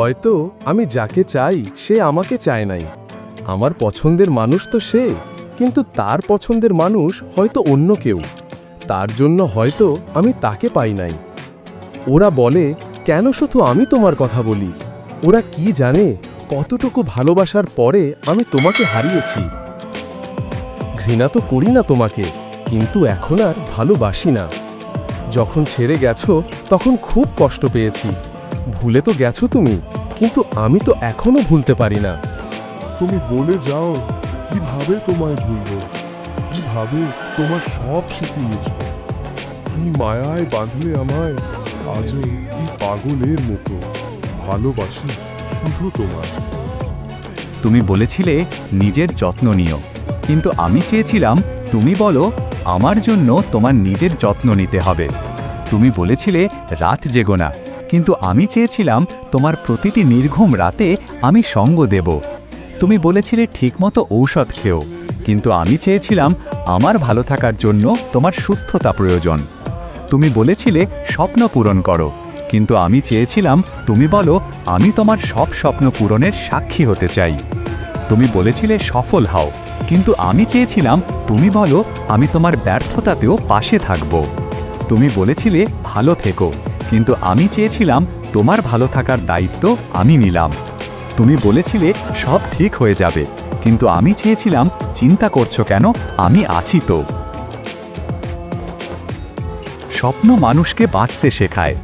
হয়তো আমি যাকে চাই, সে আমাকে চায় নাই। আমার পছন্দের মানুষ তো সে, কিন্তু তার পছন্দের মানুষ হয়তো অন্য কেউ। তার জন্য হয়তো আমি তাকে পাই নাই। ওরা বলে, কেন শুধু আমি তোমার কথা বলি? ওরা কি জানে? কতটুকু ভালোবাসার পরে আমি তোমাকে হারিয়েছি। ঘৃণা তো করি না তোমাকে, কিন্তু এখন আর ভালোবাসি না। যখন ছেড়ে গেছো, তখন খুব কষ্ট পেয়েছি। ভুলে তো গেছো তুমি? কিন্তু আমি তো এখনও ভুলতে পারি না। তুমি বলে যাও কীভাবে তোমায় ভুলবো? কীভাবে তোমার সব শিখিয়েছ? কি মায়ায় বাঁধলে আমায় আজও কি পাগলের মতো? ভালোবাসি শুধু তোমার তুমি বলেছিলে নিজের যত্ন নিও কিন্তু আমি চেয়েছিলাম তুমি বলো আমার জন্য তোমার নিজের যত্ন নিতে হবে। তুমি বলেছিলে রাত জেগো না। কিন্তু আমি চেয়েছিলাম তোমার প্রতিটি নির্ঘুম রাতে আমি সঙ্গ দেব। তুমি বলেছিলে ঠিকমতো ঔষধ খেও, কিন্তু আমি চেয়েছিলাম আমার ভালো থাকার জন্য তোমার সুস্থতা প্রয়োজন। তুমি বলেছিলে স্বপ্ন পূরণ করো, কিন্তু আমি চেয়েছিলাম তুমি বলো আমি তোমার সব স্বপ্ন পূরণের সাক্ষী হতে চাই। তুমি বলেছিলে সফল হও, কিন্তু আমি চেয়েছিলাম তুমি বলো আমি তোমার ব্যর্থতাতেও পাশে থাকব। তুমি বলেছিলে ভালো থেকো। কিন্তু আমি চেয়েছিলাম তোমার ভালো থাকার দায়িত্ব আমি নিলাম। তুমি বলেছিলে সব ঠিক হয়ে যাবে, কিন্তু আমি চেয়েছিলাম চিন্তা করছ কেন? আমি আছি তো। স্বপ্ন মানুষকে বাঁচতে শেখায়।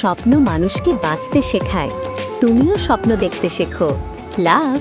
স্বপ্ন মানুষকে বাঁচতে শেখায়। তুমিও স্বপ্ন দেখতে শেখো। লাভ।